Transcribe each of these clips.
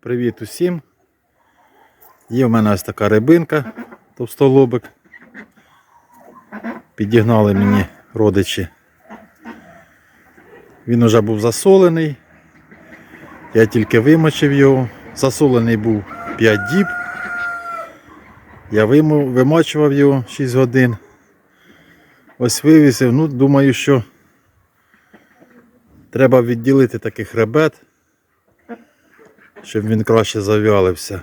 Привіт усім. Є в мене ось така рибинка, товстолобик. Підігнали мені родичі. Він уже був засолений. Я тільки вимочив його. Засолений був 5 діб. Я вимо- вимочував його 6 годин. Ось вивісив. Ну, думаю, що треба відділити такий хребет щоб він краще зав'ялився.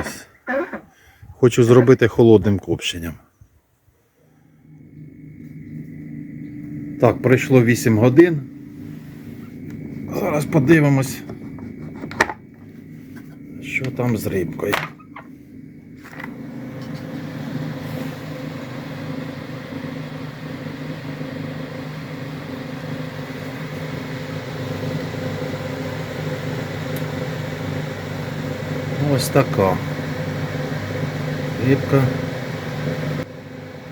Ось. Хочу зробити холодним копченням. Так, пройшло 8 годин. Зараз подивимось, що там з рибкою. Ось така рибка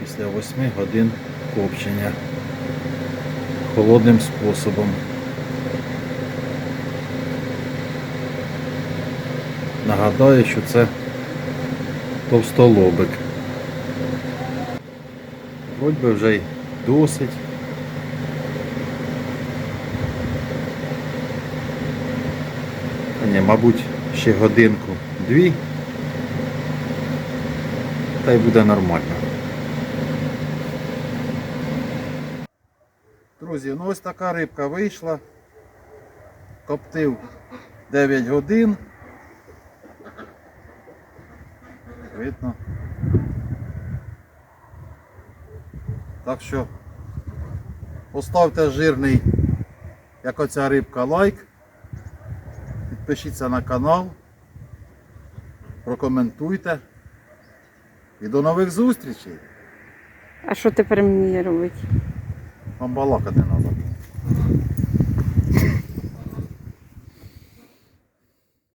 після 8 годин копчення холодним способом. Нагадаю, що це товстолобик. Вроді би вже й досить. Ні, мабуть, ще годинку дві. Та й буде нормально. Друзі, ну ось така рибка вийшла. Коптив 9 годин. Видно. Так що поставте жирний, як оця рибка, лайк. Підпишіться на канал, прокоментуйте. І до нових зустрічей. А що тепер мені робити? Вам балакати треба.